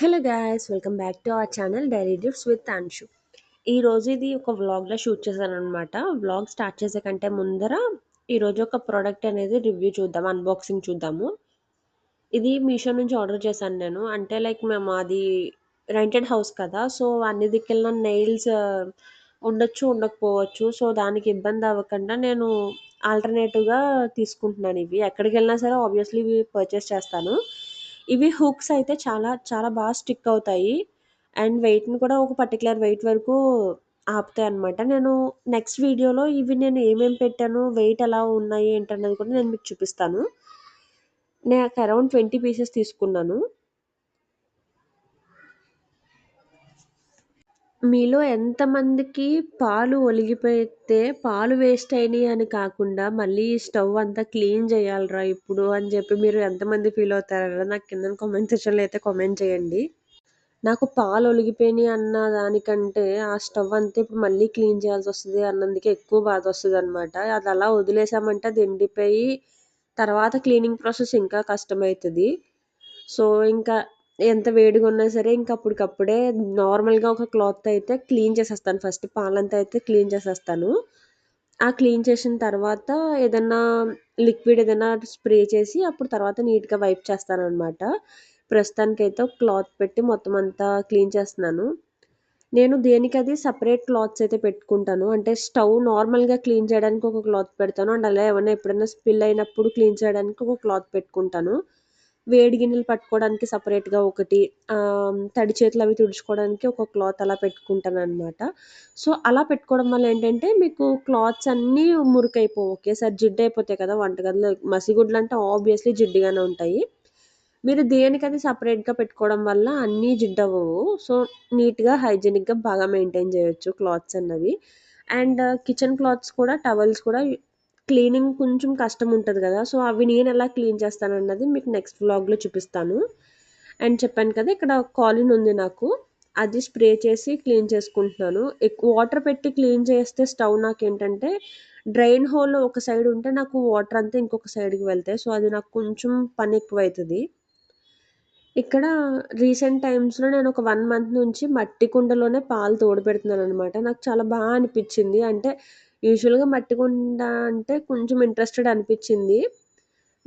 Hello guys welcome back to our channel diary gifts with Anshu ఈరోజు ఇది ఒక వ్లాగ్లో షూట్ చేశాను అనమాట వ్లాగ్ స్టార్ట్ చేసే కంటే ముందర ఈరోజు ఒక ప్రోడక్ట్ అనేది రివ్యూ చూద్దాం అన్బాక్సింగ్ చూద్దాము. ఇది మీషో నుంచి ఆర్డర్ చేశాను నేను. అంటే లైక్ మేము అది రెంటెడ్ హౌస్ కదా సో అన్ని దిక్కుల నెయిల్స్ ఉండొచ్చు ఉండకపోవచ్చు. సో దానికి ఇబ్బంది అవ్వకుండా నేను ఆల్టర్నేటివ్గా తీసుకుంటున్నాను ఇవి. ఎక్కడికి వెళ్ళినా సరే ఆబ్వియస్లీ ఇవి పర్చేస్ చేస్తాను. ఇవి హుక్స్ అయితే చాలా చాలా బాగా స్టిక్ అవుతాయి. అండ్ వెయిట్ని కూడా ఒక పర్టికులర్ వెయిట్ వరకు ఆపుతాయి అనమాట నేను నెక్స్ట్ వీడియోలో ఇవి నేను ఏమేమి పెట్టాను వెయిట్ ఎలా ఉన్నాయి ఏంటన్నది కూడా నేను మీకు చూపిస్తాను. నేను అరౌండ్ ట్వంటీ పీసెస్ తీసుకున్నాను. మీలో ఎంతమందికి పాలు ఒలిగిపోతే పాలు వేస్ట్ అయినాయి అని కాకుండా మళ్ళీ స్టవ్ అంతా క్లీన్ చేయాలిరా ఇప్పుడు అని చెప్పి మీరు ఎంతమంది ఫీల్ అవుతారా నాకు కింద కామెంట్ సెక్షన్లో అయితే కామెంట్ చేయండి. నాకు పాలు ఒలిగిపోయినాయి అన్న దానికంటే ఆ స్టవ్ అంతా ఇప్పుడు మళ్ళీ క్లీన్ చేయాల్సి వస్తుంది అన్నందుకే ఎక్కువ బాధ వస్తుంది అనమాట అది అలా వదిలేసామంటే అది ఎండిపోయి తర్వాత క్లీనింగ్ ప్రాసెస్ ఇంకా కష్టమవుతుంది. సో ఇంకా ఎంత వేడిగా ఉన్నా సరే ఇంకా అప్పటికప్పుడే నార్మల్గా ఒక క్లాత్ అయితే క్లీన్ చేసేస్తాను. ఫస్ట్ పాలంతా అయితే క్లీన్ చేసేస్తాను. ఆ క్లీన్ చేసిన తర్వాత ఏదన్నా లిక్విడ్ ఏదైనా స్ప్రే చేసి అప్పుడు తర్వాత నీట్గా వైప్ చేస్తాను అనమాట ప్రస్తుతానికైతే ఒక క్లాత్ పెట్టి మొత్తం అంతా క్లీన్ చేస్తున్నాను. నేను దేనికి అది సపరేట్ క్లాత్స్ అయితే పెట్టుకుంటాను. అంటే స్టవ్ నార్మల్గా క్లీన్ చేయడానికి ఒక క్లాత్ పెడతాను. అండ్ అలా ఏమైనా ఎప్పుడైనా స్పిల్ అయినప్పుడు క్లీన్ చేయడానికి ఒక క్లాత్ పెట్టుకుంటాను. వేడి గిన్నెలు పట్టుకోవడానికి సపరేట్గా ఒకటి తడి చేతులు అవి తుడుచుకోవడానికి ఒక క్లాత్ అలా పెట్టుకుంటాను అనమాట సో అలా పెట్టుకోవడం వల్ల ఏంటంటే మీకు క్లాత్స్ అన్నీ మురికైపోవు. ఒకేసారి జిడ్డు అయిపోతాయి కదా వంటగదిలో. మసిగుడ్లు అంటే ఆబ్వియస్లీ జిడ్డుగానే ఉంటాయి. మీరు దేనికది సపరేట్గా పెట్టుకోవడం వల్ల అన్నీ జిడ్డవ్వవు. సో నీట్గా హైజీనిక్గా బాగా మెయింటైన్ చేయొచ్చు క్లాత్స్ అన్నవి. అండ్ కిచెన్ క్లాత్స్ కూడా టవల్స్ కూడా క్లీనింగ్ కొంచెం కష్టం ఉంటుంది కదా సో అవి నేను ఎలా క్లీన్ చేస్తాను అన్నది మీకు నెక్స్ట్ వ్లాగ్లో చూపిస్తాను. అండ్ చెప్పాను కదా ఇక్కడ కాలిన్ ఉంది నాకు అది స్ప్రే చేసి క్లీన్ చేసుకుంటున్నాను. ఎక్కువ వాటర్ పెట్టి క్లీన్ చేస్తే స్టవ్ నాకు ఏంటంటే డ్రైన్ హోల్ ఒక సైడ్ ఉంటే నాకు వాటర్ అంతా ఇంకొక సైడ్కి వెళ్తాయి సో అది నాకు కొంచెం పని ఎక్కువ అవుతుంది ఇక్కడ రీసెంట్ టైమ్స్లో నేను ఒక వన్ మంత్ నుంచి మట్టి కుండలోనే పాలు తోడు పెడుతున్నాను అనమాట నాకు చాలా బాగా అనిపించింది. అంటే యూజువల్గా మట్టి కుండ అంటే కొంచెం ఇంట్రెస్టెడ్ అనిపించింది.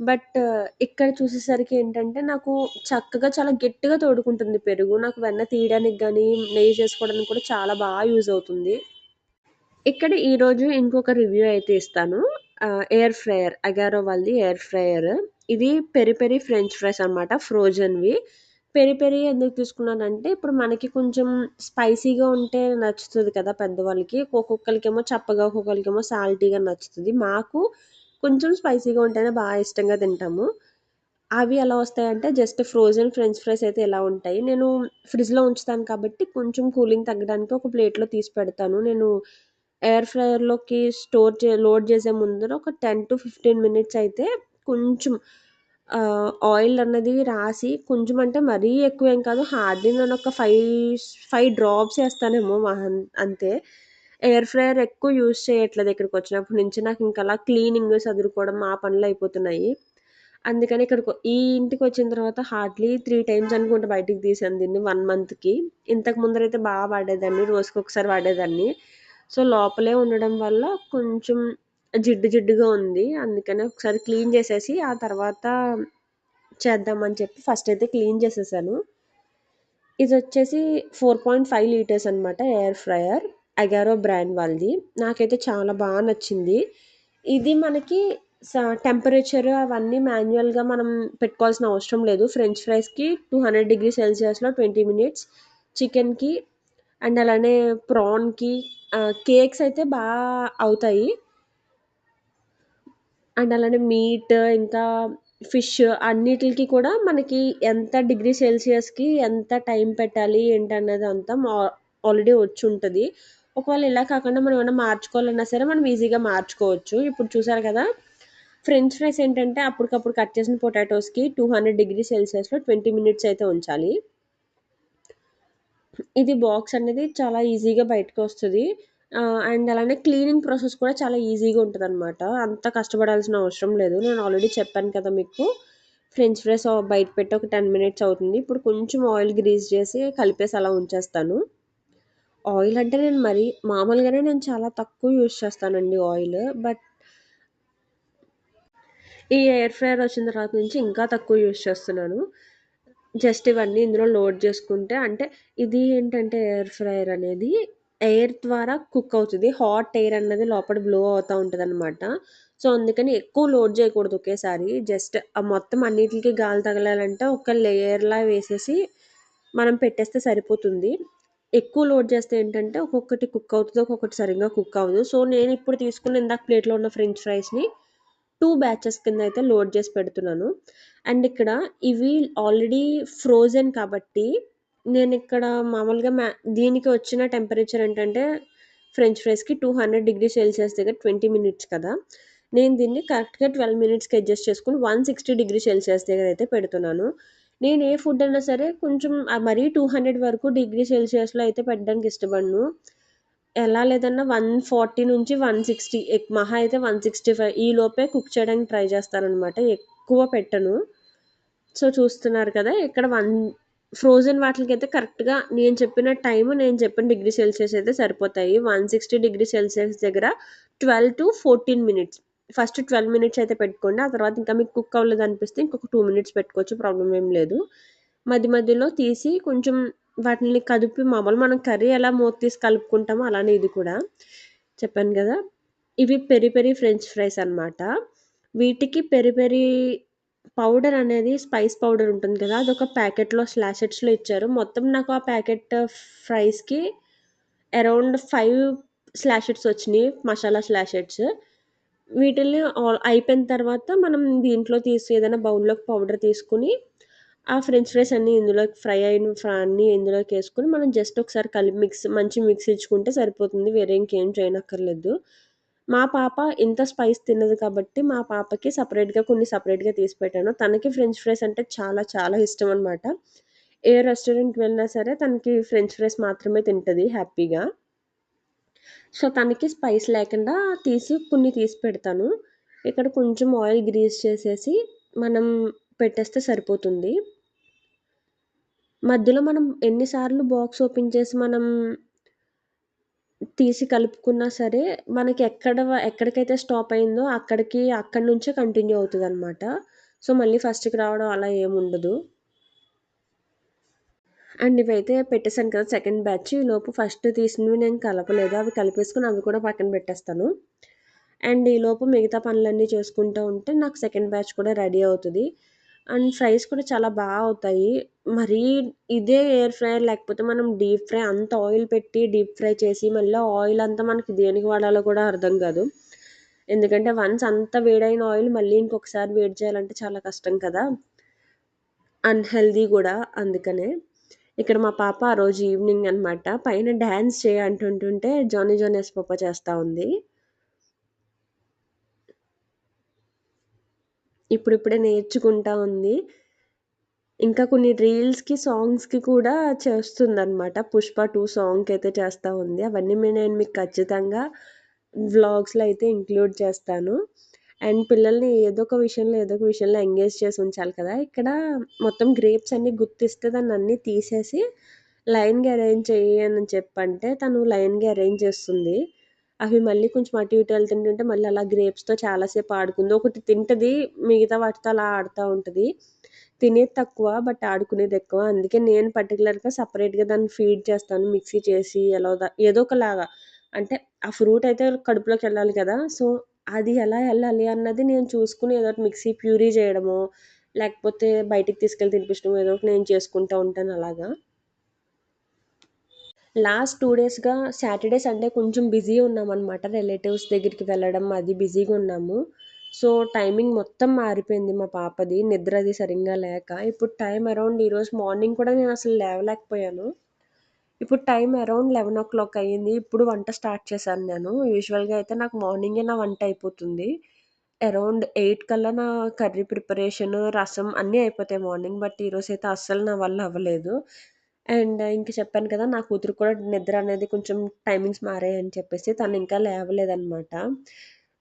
బట్ ఇక్కడ చూసేసరికి ఏంటంటే నాకు చక్కగా చాలా గట్టిగా తోడుకుంటుంది పెరుగు. నాకు వెన్న తీయడానికి కానీ నెయ్యి చేసుకోవడానికి కూడా చాలా బాగా యూజ్ అవుతుంది. ఇక్కడ ఈరోజు ఇంకొక రివ్యూ అయితే ఇస్తాను. ఎయిర్ ఫ్రైయర్ అగారో వాళ్ళది ఎయిర్ ఫ్రైయర్. ఇది పెరి పెరి ఫ్రెంచ్ ఫ్రైస్ అనమాట ఫ్రోజన్వి. పెరి పెరి ఎందుకు తీసుకున్నానంటే ఇప్పుడు మనకి కొంచెం స్పైసీగా ఉంటే నచ్చుతుంది కదా పెద్దవాళ్ళకి. ఒక్కొక్కరికేమో చప్పగా ఒక్కొక్కరికేమో సాల్టీగా నచ్చుతుంది. మాకు కొంచెం స్పైసీగా ఉంటేనే బాగా ఇష్టంగా తింటాము. అవి ఎలా వస్తాయంటే జస్ట్ ఫ్రోజన్ ఫ్రెంచ్ ఫ్రైస్ అయితే ఎలా ఉంటాయి. నేను ఫ్రిడ్జ్లో ఉంచుతాను కాబట్టి కొంచెం కూలింగ్ తగ్గడానికి ఒక ప్లేట్లో తీసి పెడతాను. నేను ఎయిర్ ఫ్రైయర్లోకి స్టోర్ చే లోడ్ చేసే ముందర ఒక టెన్ టు ఫిఫ్టీన్ మినిట్స్ అయితే కొంచెం ఆయిల్ అన్నది రాసి కొంచెం అంటే మరీ ఎక్కువ ఏం కాదు హార్డ్లీ నేను ఒక ఫైవ్ ఫైవ్ డ్రాప్స్ వేస్తానేమో అంతే. ఎయిర్ ఫ్రైయర్ ఎక్కువ యూజ్ చేయట్లేదు ఇక్కడికి వచ్చినప్పటి నుంచి. నాకు ఇంకా అలా క్లీనింగ్ చదువుకోవడం ఆ పనులు అయిపోతున్నాయి. అందుకని ఇక్కడికి ఈ ఇంటికి వచ్చిన తర్వాత హార్డ్లీ త్రీ టైమ్స్ అనుకుంటే బయటికి తీసాను దీన్ని వన్ మంత్కి ఇంతకు ముందరైతే బాగా వాడేదాన్ని రోజుకి ఒకసారి వాడేదాన్ని. సో లోపలే ఉండడం వల్ల కొంచెం జిడ్డు జిడ్డుగా ఉంది. అందుకని ఒకసారి క్లీన్ చేసేసి ఆ తర్వాత చేద్దామని చెప్పి ఫస్ట్ అయితే క్లీన్ చేసేసాను. ఇది వచ్చేసి ఫోర్ పాయింట్ ఫైవ్ లీటర్స్ అనమాట ఎయిర్ ఫ్రయర్ అగారో బ్రాండ్ వాళ్ళది. నాకైతే చాలా బాగా నచ్చింది. ఇది మనకి టెంపరేచర్ అవన్నీ మాన్యువల్గా మనం పెట్టుకోవాల్సిన అవసరం లేదు. ఫ్రెంచ్ ఫ్రైస్కి టూ హండ్రెడ్ డిగ్రీ సెల్సియస్లో ట్వంటీ మినిట్స్ చికెన్కి అండ్ అలానే ప్రాన్కి కేక్స్ అయితే బాగా అవుతాయి. అండ్ అలానే మీట్ ఇంకా ఫిష్ అన్నిటికి కూడా మనకి ఎంత డిగ్రీ సెల్సియస్కి ఎంత టైం పెట్టాలి ఏంటన్నది అంతా ఆల్రెడీ వచ్చి ఉంటుంది. ఒకవేళ ఇలా కాకుండా మనం ఏమైనా మార్చుకోవాలన్నా సరే మనం ఈజీగా మార్చుకోవచ్చు. ఇప్పుడు చూసారు కదా ఫ్రెంచ్ ఫ్రైస్ ఏంటంటే అప్పటికప్పుడు కట్ చేసిన పొటాటోస్కి టూ హండ్రెడ్ డిగ్రీ సెల్సియస్లో ట్వంటీ మినిట్స్ అయితే ఉంచాలి. ఇది బాక్స్ అనేది చాలా ఈజీగా బయటకు వస్తుంది. అండ్ అలానే క్లీనింగ్ ప్రాసెస్ కూడా చాలా ఈజీగా ఉంటుంది అనమాట అంత కష్టపడాల్సిన అవసరం లేదు నేను ఆల్రెడీ చెప్పాను కదా మీకు ఫ్రెంచ్ ఫ్రైస్ బయట పెట్టి ఒక 10 మినిట్స్ అవుతుంది. ఇప్పుడు కొంచెం ఆయిల్ గ్రీజ్ చేసి కలిపేసి అలా ఉంచేస్తాను. ఆయిల్ అంటే నేను మరి మామూలుగానే నేను చాలా తక్కువ యూజ్ చేస్తానండి ఆయిల్. బట్ ఈ ఎయిర్ ఫ్రైయర్ వచ్చిన తర్వాత నుంచి ఇంకా తక్కువ యూజ్ చేస్తున్నాను. జస్ట్ ఇవన్నీ ఇందులో లోడ్ చేసుకుంటే అంటే ఇది ఏంటంటే ఎయిర్ ఫ్రైయర్ అనేది ఎయిర్ ద్వారా కుక్ అవుతుంది హాట్ ఎయిర్ అన్నది లోపల బ్లో అవుతూ ఉంటుంది అనమాట సో, అందుకని ఎక్కువ లోడ్ చేయకూడదు ఒకేసారి. జస్ట్ ఆ మొత్తం అన్నిటికీ గాలి తగలాలంటే ఒక లేయర్‌లా వేసేసి మనం పెట్టేస్తే సరిపోతుంది. ఎక్కువ లోడ్ చేస్తే ఏంటంటే ఒక్కొక్కటి కుక్ అవుతుంది ఒక్కొక్కటి సరిగ్గా కుక్ అవ్వదు. సో, నేను ఇప్పుడు తీసుకున్న ఇందాక ప్లేట్‌లో ఉన్న ఫ్రెంచ్ ఫ్రైస్‌ని టూ బ్యాచెస్ కింద అయితే లోడ్ చేసి పెడుతున్నాను. అండ్ ఇక్కడ ఇవి ఆల్రెడీ ఫ్రోజెన్ కాబట్టి నేను ఇక్కడ మామూలుగా మ్యా దీనికి వచ్చిన టెంపరేచర్ ఏంటంటే ఫ్రెంచ్ ఫ్రైస్‌కి 200 డిగ్రీ సెల్సియస్ దగ్గర 20 మినిట్స్ కదా! నేను దీన్ని కరెక్ట్‌గా 12 మినిట్స్‌కి అడ్జస్ట్ చేసుకుని వన్ సిక్స్టీ డిగ్రీ సెల్సియస్ దగ్గర అయితే పెడుతున్నాను. నేను ఏ ఫుడ్ అయినా సరే కొంచెం మరీ టూ హండ్రెడ్ వరకు డిగ్రీ సెల్సియస్‌లో అయితే పెట్టడానికి ఇష్టపడను. ఎలా లేదన్నా 140 నుంచి 160 ఎక్ మహా అయితే 165 ఈ లోపే కుక్ చేయడానికి ట్రై చేస్తారనమాట ఎక్కువ పెట్టను. సో, చూస్తున్నారు కదా! ఇక్కడ వన్ ఫ్రోజన్ వాటికి అయితే కరెక్ట్‌గా నేను చెప్పిన టైము, నేను చెప్పిన డిగ్రీ సెల్సియస్ అయితే సరిపోతాయి. 160 డిగ్రీ సెల్సియస్ దగ్గర 12-14 మినిట్స్. ఫస్ట్ 12 మినిట్స్ అయితే పెట్టుకోండి. ఆ తర్వాత ఇంకా మీకు కుక్ అవ్వలేదనిపిస్తే ఇంకొక టూ మినిట్స్ పెట్టుకోవచ్చు. ప్రాబ్లమ్ ఏం లేదు. మధ్య మధ్యలో తీసి కొంచెం వాటిని కదిపి మామూలు మనం కర్రీ ఎలా మూత తీసి కలుపుకుంటామో అలానే ఇది కూడా. చెప్పాను కదా ఇవి పెరి పెరి ఫ్రెంచ్ ఫ్రైస్ అనమాట. వీటికి పెరి పెరి పౌడర్ అనేది స్పైస్ పౌడర్ ఉంటుంది కదా! అదొక ప్యాకెట్‌లో స్లాషెట్స్‌లో ఇచ్చారు. మొత్తం నాకు ఆ ప్యాకెట్ ఫ్రైస్‌కి అరౌండ్ ఫైవ్ స్లాషెట్స్ వచ్చినాయి మసాలా స్లాషెట్స్. వీటిల్ని ఆల్ అయిపోయిన తర్వాత మనం దీంట్లో తీసి ఏదైనా బౌల్‌లోకి పౌడర్ తీసుకొని ఆ ఫ్రెంచ్ ఫ్రైస్ అన్నీ ఇందులోకి ఫ్రై అయిన అన్నీ ఇందులోకి వేసుకుని మనం జస్ట్ ఒకసారి కలిపి మిక్స్ మంచి మిక్స్ ఇచ్చుకుంటే సరిపోతుంది. వేరే ఇంకేం చేయనక్కర్లేదు. మా పాప ఇంత స్పైస్ తినదు కాబట్టి మా పాపకి సపరేట్గా కొన్ని సపరేట్గా తీసి పెట్టాను. తనకి ఫ్రెంచ్ ఫ్రైస్ అంటే చాలా చాలా ఇష్టం అనమాట. ఏ రెస్టారెంట్‌కి వెళ్ళినా సరే తనకి ఫ్రెంచ్ ఫ్రైస్ మాత్రమే తింటుంది హ్యాపీగా. సో, తనకి స్పైస్ లేకుండా తీసి కొన్ని తీసి పెడతాను. ఇక్కడ కొంచెం ఆయిల్ గ్రీస్ చేసేసి మనం పెట్టేస్తే సరిపోతుంది. మధ్యలో మనం ఎన్నిసార్లు బాక్స్ ఓపెన్ చేసి మనం తీసి కలుపుకున్నా సరే మనకి ఎక్కడ ఎక్కడికైతే స్టాప్ అయిందో అక్కడికి అక్కడి నుంచే కంటిన్యూ అవుతదనమాట. సో, మళ్ళీ ఫస్ట్‌కి రావడం అలా ఏముండదు. అండ్ ఇవైతే పెట్టేసాను కదా! Second batch. ఈలోపు ఫస్ట్ తీసినవి నేను కలపలేదు. అవి కలిపేసుకొని అవి కూడా పక్కన పెట్టేస్తాను. అండ్ ఈలోపు మిగతా పనులన్నీ చేసుకుంటూ ఉంటే నాకు సెకండ్ బ్యాచ్ కూడా రెడీ అవుతుంది అండ్ ఫ్రైస్ కూడా చాలా బాగా అవుతాయి. మరీ ఇదే ఎయిర్ ఫ్రైయర్ లేకపోతే మనం డీప్ ఫ్రై అంత ఆయిల్ పెట్టి డీప్ ఫ్రై చేసి మళ్ళీ ఆయిల్ అంతా మనకి దేనికి వాడాలో కూడా అర్థం కాదు. ఎందుకంటే వన్స్ అంత వేడైన ఆయిల్ మళ్ళీ ఇంకొకసారి వేడి చేయాలంటే చాలా కష్టం కదా! అన్హెల్దీ కూడా అందుకనే. ఇక్కడ మా పాప ఆ రోజు ఈవినింగ్ అనమాట పైన డ్యాన్స్ చేయ అంటుంటుంటే జానీ జోనస్ పాప చేస్తూ ఉంది. ఇప్పుడిప్పుడే నేర్చుకుంటా ఉంది. ఇంకా కొన్ని రీల్స్‌కి, సాంగ్స్‌కి కూడా చేస్తుందనమాట. 'పుష్ప టూ సాంగ్కి అయితే చేస్తూ ఉంది. అవన్నీ నేను మీకు ఖచ్చితంగా వ్లాగ్స్‌లో అయితే ఇంక్లూడ్ చేస్తాను. అండ్ పిల్లల్ని ఏదో ఒక విషయంలో, ఏదో ఒక విషయంలో ఎంగేజ్ చేసి ఉంచాలి కదా! ఇక్కడ మొత్తం గ్రేప్స్ అన్నీ గుర్తిస్తే దాన్ని అన్నీ తీసేసి లైన్‌గా అరేంజ్ చేయి అని చెప్పంటే తను లైన్‌గా అరేంజ్ చేస్తుంది. అవి మళ్ళీ కొంచెం అటు ఇటు ఎళ్తుంటుంటే మళ్ళీ అలా గ్రేప్స్‌తో చాలాసేపు ఆడుకుంది. ఒకటి తింటది. మిగతా వాటితో అలా ఆడుతూ ఉంటుంది తినేది తక్కువ. బట్ ఆడుకునేది ఎక్కువ. అందుకే నేను పర్టికులర్గా సపరేట్గా దాన్ని ఫీడ్ చేస్తాను. మిక్సీ చేసి ఎలా ఏదో ఒకలాగా. అంటే ఆ ఫ్రూట్ అయితే కడుపులోకి వెళ్ళాలి కదా! సో, అది ఎలా వెళ్ళాలి అన్నది నేను చూసుకుని ఏదో ఒకటి మిక్సీ ప్యూరీ చేయడమో, లేకపోతే బయటికి తీసుకెళ్ళి తినిపించడం ఏదో ఒకటి నేను చేసుకుంటూ ఉంటాను అలాగా. లాస్ట్ టూ డేస్‌గా సాటర్‌డే, సండే కొంచెం బిజీ ఉన్నామనమాట. రిలేటివ్స్ దగ్గరికి వెళ్ళడం అది బిజీగా ఉన్నాము. సో, టైమింగ్ మొత్తం మారిపోయింది మా పాపది. నిద్ర అది సరిగ్గా లేక. ఇప్పుడు టైం అరౌండ్ ఈరోజు మార్నింగ్ కూడా నేను అసలు లేవలేకపోయాను. ఇప్పుడు టైం అరౌండ్ 11:00 అయ్యింది. ఇప్పుడు వంట స్టార్ట్ చేశాను నేను. యూజువల్‌గా అయితే నాకు మార్నింగే నా వంట అయిపోతుంది. అరౌండ్ ఎయిట్ కల్లా నా కర్రీ ప్రిపరేషన్, రసం అన్నీ అయిపోతాయి మార్నింగ్. బట్ ఈరోజు అయితే అస్సలు నా వల్ల అవ్వలేదు. అండ్ ఇంక చెప్పాను కదా! నా కూతురు కూడా నిద్ర అనేది కొంచెం టైమింగ్స్ మారాయని చెప్పేసి తను ఇంకా లేవలేదనమాట.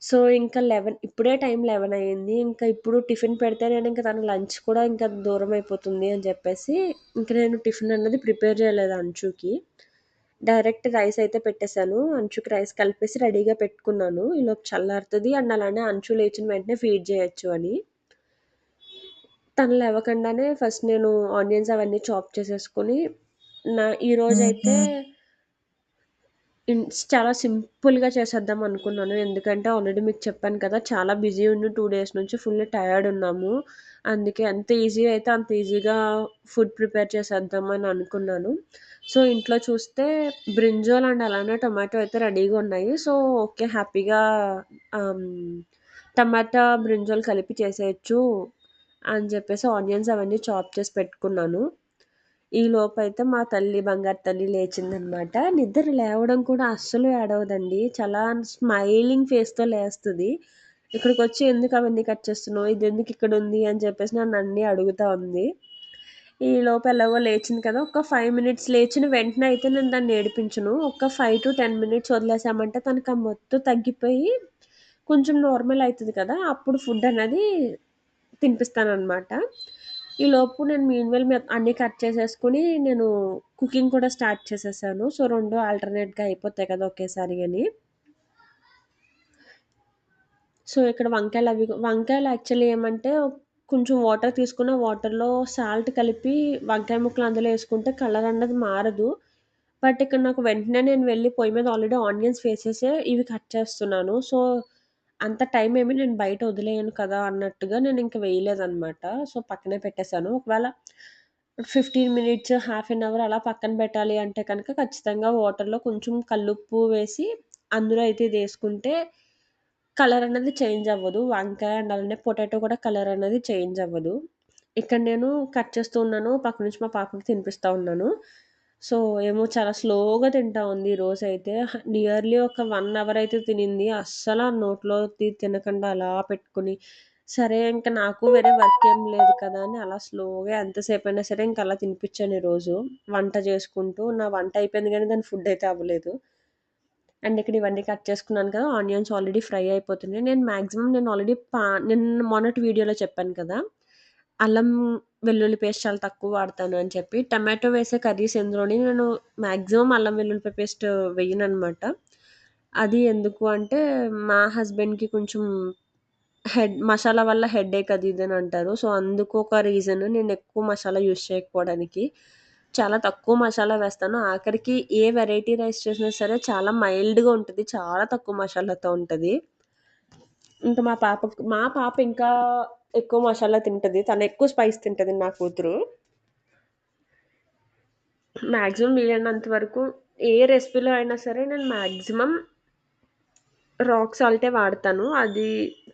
సో, ఇంకా 11 ఇప్పుడే టైం 11 అయింది. ఇంకా ఇప్పుడు టిఫిన్ పెడితే నేను ఇంకా తన లంచ్ కూడా ఇంకా దూరం అయిపోతుంది అని చెప్పేసి, ఇంకా నేను టిఫిన్ అన్నది ప్రిపేర్ చేయలేదు అంచుకి. డైరెక్ట్ రైస్ అయితే పెట్టేసాను. అంచుకి రైస్ కలిపేసి రెడీగా పెట్టుకున్నాను. ఈలోపు చల్లారుతుంది అండ్ అలానే అంచు లేచిన వెంటనే ఫీడ్ చేయొచ్చు అని. తను లేవకుండానే ఫస్ట్ నేను ఆనియన్స్ అవన్నీ చాప్ చేసేసుకొని, నా ఈరోజైతే ఇన్ చాలా సింపుల్‌గా చేసేద్దాం అనుకున్నాను. ఎందుకంటే ఆల్రెడీ మీకు చెప్పాను కదా! చాలా బిజీ ఉండి 2 డేస్ నుంచి ఫుల్ టయర్డ్ ఉన్నాము. అందుకే ఎంత ఈజీ అయితే అంత ఈజీగా ఫుడ్ ప్రిపేర్ చేసేద్దాం అని అనుకున్నాను. సో, ఇంట్లో చూస్తే బ్రింజాల్ అండ్ అలానే టొమాటో అయితే రెడీగా ఉన్నాయి. సో, ఓకే హ్యాపీగా ఆహ్, హ్మ్, టమాటా, బ్రింజాల్ కలిపి చేసేయొచ్చు అని చెప్పేసి ఆనియన్స్ అవన్నీ చాప్ చేసి పెట్టుకున్నాను. ఈలోపైతే మా తల్లి, బంగారు తల్లి లేచిందనమాట. నిద్ర లేవడం కూడా అస్సలు ఏడవదండి. చాలా స్మైలింగ్ ఫేస్‌తో లేస్తుంది ఇక్కడికి వచ్చి ఎందుకు అవన్నీ కట్ చేస్తున్నావు? ఇది ఎందుకు ఇక్కడ ఉంది అని చెప్పేసి నన్ను అన్నీ అడుగుతా ఉంది. ఈ ఈలోపు ఎలాగో లేచింది కదా! ఒక ఫైవ్ మినిట్స్ లేచిన వెంటనే అయితే నేను దాన్ని ఏడిపించను. ఒక 5-10 మినిట్స్ వదిలేసామంటే తనకి ఆ మొత్తం తగ్గిపోయి కొంచెం నార్మల్ అవుతుంది కదా! అప్పుడు ఫుడ్ అనేది తినిపిస్తాననమాట. ఈలోపు నేను మీన్‌వెల్ మె అన్నీ కట్ చేసేసుకొని నేను కుకింగ్ కూడా స్టార్ట్ చేసేసాను. సో, రెండు ఆల్టర్‌నేట్‌గా అయిపోతాయి కదా! ఒకేసారి అని. సో, ఇక్కడ వంకాయలు అవి వంకాయలు యాక్చువల్లీ ఏమంటే కొంచెం వాటర్ తీసుకున్న వాటర్‌లో సాల్ట్ కలిపి వంకాయ ముక్కలు అందులో వేసుకుంటే కలర్ అన్నది మారదు. బట్ ఇక్కడ నాకు వెంటనే నేను వెళ్ళి పొయ్యి మీద ఆల్రెడీ ఆనియన్స్ వేసేసే ఇవి కట్ చేస్తున్నాను. సో, అంత టైం ఏమి నేను బయట వదిలేయను కదా! అన్నట్టుగా నేను ఇంక వేయలేదనమాట. సో, పక్కనే పెట్టేసాను. ఒకవేళ 15 మినిట్స్, హాఫ్ ఎన్ అవర్ అలా పక్కన పెట్టాలి అంటే కనుక ఖచ్చితంగా వాటర్‌లో కొంచెం కల్లుప్పు వేసి అందులో అయితే వేసుకుంటే కలర్ అనేది చేంజ్ అవ్వదు. వంకాయ అండ్ అలానే పొటాటో కూడా కలర్ అనేది చేంజ్ అవ్వదు. ఇక్కడ నేను కట్ చేస్తూ ఉన్నాను. పక్క నుంచి మా పాపకి తినిపిస్తూ ఉన్నాను. సో, ఏమో చాలా స్లోగా తింటా ఉంది రోజు అయితే నియర్లీ ఒక వన్ అవర్ అయితే తినింది. అస్సలు ఆ నోట్లో తినకుండా అలా పెట్టుకొని, సరే ఇంకా నాకు వేరే వర్క్ ఏం లేదు కదా! అని అలా స్లోగా ఎంతసేపైనా సరే ఇంకా అలా తినిపించాను ఈరోజు. వంట చేసుకుంటూ. నా వంట అయిపోయింది కానీ దాని ఫుడ్ అయితే అవ్వలేదు. అండ్ ఇక్కడ ఇవన్నీ కట్ చేసుకున్నాను కదా! ఆనియన్స్ ఆల్రెడీ ఫ్రై అయిపోతున్నాయి. నేను మ్యాక్సిమం నేను ఆల్రెడీ పా నిన్న మొన్నటి వీడియోలో చెప్పాను కదా! అల్లం వెల్లుల్లి పేస్ట్ చాలా తక్కువ వాడతాను అని చెప్పి. టమాటో వేసే కర్రీస్ ఎందులోని నేను మ్యాక్సిమం అల్లం వెల్లుల్లి పేస్ట్ వేయననమాట. అది ఎందుకు అంటే మా హస్బెండ్‌కి కొంచెం హెడ్ మసాలా వల్ల హెడేక్ అది ఇది అని అంటారు. సో, అందుకు ఒక రీజన్ నేను ఎక్కువ మసాలా యూజ్ చేయకపోవడానికి. చాలా తక్కువ మసాలా వేస్తాను. ఆఖరికి ఏ వెరైటీ రైస్ చేసినా సరే చాలా మైల్డ్‌గా ఉంటుంది చాలా తక్కువ మసాలాతో ఉంటుంది ఇంకా మా పాప మా పాప ఇంకా ఎక్కువ మసాలా తింటుంది తను ఎక్కువ స్పైస్ తింటుంది నా కూతురు. మ్యాక్సిమం వీలైనంత వరకు ఏ రెసిపీలో అయినా సరే నేను మ్యాక్సిమం రాక్ సాల్టే వాడతాను. అది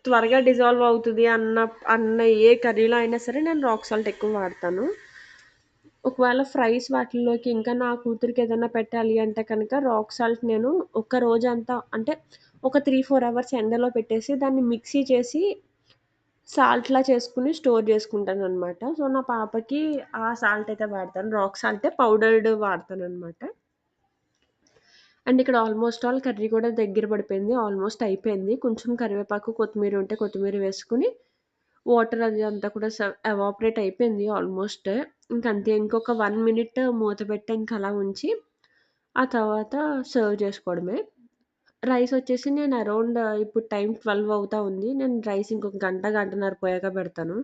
త్వరగా డిజాల్వ్ అవుతుంది అన్న అన్న ఏ కర్రీలో అయినా సరే నేను రాక్ సాల్ట్ ఎక్కువ వాడతాను. ఒకవేళ ఫ్రైస్ వాటిల్లోకి ఇంకా నా కూతురికి ఏదైనా పెట్టాలి అంటే కనుక రాక్ సాల్ట్ నేను ఒక రోజంతా అంటే ఒక 3, 4 అవర్స్ ఎండలో పెట్టేసి దాన్ని మిక్సీ చేసి సాల్ట్‌లా చేసుకుని స్టోర్ చేసుకుంటాను అనమాట సో, నా పాపకి ఆ సాల్ట్ అయితే వాడతాను. రాక్ సాల్ట్ పౌడర్డ్ వాడతాననమాట. అండ్ ఇక్కడ ఆల్మోస్ట్ ఆల్ కర్రీ కూడా దగ్గర పడిపోయింది. ఆల్మోస్ట్ అయిపోయింది. కొంచెం కరివేపాకు, కొత్తిమీర ఉంటే కొత్తిమీర వేసుకొని వాటర్ అది అంతా కూడా ఎవాపరేట్ అయిపోయింది ఆల్మోస్ట్. ఇంకంతే ఇంకొక వన్ మినిట్ మూత పెట్టి ఇంక అలా ఉంచి, ఆ తర్వాత సర్వ్ చేసుకోవడమే. రైస్ వచ్చేసి నేను అరౌండ్ ఇప్పుడు టైం 12 అవుతా ఉంది. నేను రైస్ ఇంకొక గంట, గంటన్నర పోయాక పెడతాను.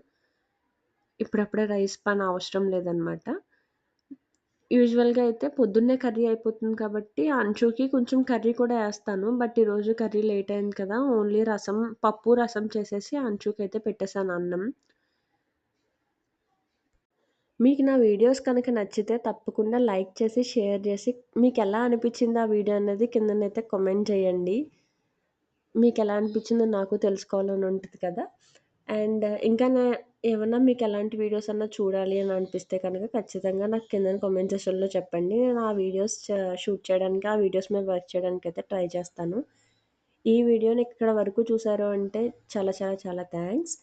ఇప్పుడప్పుడే రైస్ పని అవసరం లేదనమాట. యూజువల్‌గా అయితే పొద్దున్నే కర్రీ అయిపోతుంది కాబట్టి అంచుకి కొంచెం కర్రీ కూడా వేస్తాను బట్ ఈరోజు కర్రీ లేట్ అయింది కదా! ఓన్లీ రసం పప్పు, రసం చేసేసి అంచుకైతే పెట్టేసాను అన్నం. మీకు నా వీడియోస్ కనుక నచ్చితే తప్పకుండా లైక్ చేసి, షేర్ చేసి మీకు ఎలా అనిపించింది ఆ వీడియో అనేది కిందనైతే కామెంట్ చేయండి. మీకు ఎలా అనిపించిందో నాకు తెలుసుకోవాలని ఉంటుంది కదా! అండ్ ఇంకా నా ఏమన్నా మీకు ఎలాంటి వీడియోస్ అన్నా చూడాలి అని అనిపిస్తే కనుక ఖచ్చితంగా నాకు కిందన కామెంట్ సెషన్లో చెప్పండి. నేను ఆ వీడియోస్ షూట్ చేయడానికి, ఆ వీడియోస్ మీద వర్క్ చేయడానికి అయితే ట్రై చేస్తాను. ఈ వీడియోని ఇక్కడ వరకు చూసారు అంటే చాలా చాలా చాలా థ్యాంక్స్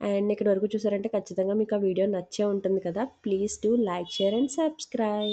అండ్ ఇక్కడ వరకు చూసారంటే ఖచ్చితంగా మీకు ఆ వీడియో నచ్చే ఉంటుంది కదా! Please do like, share and subscribe.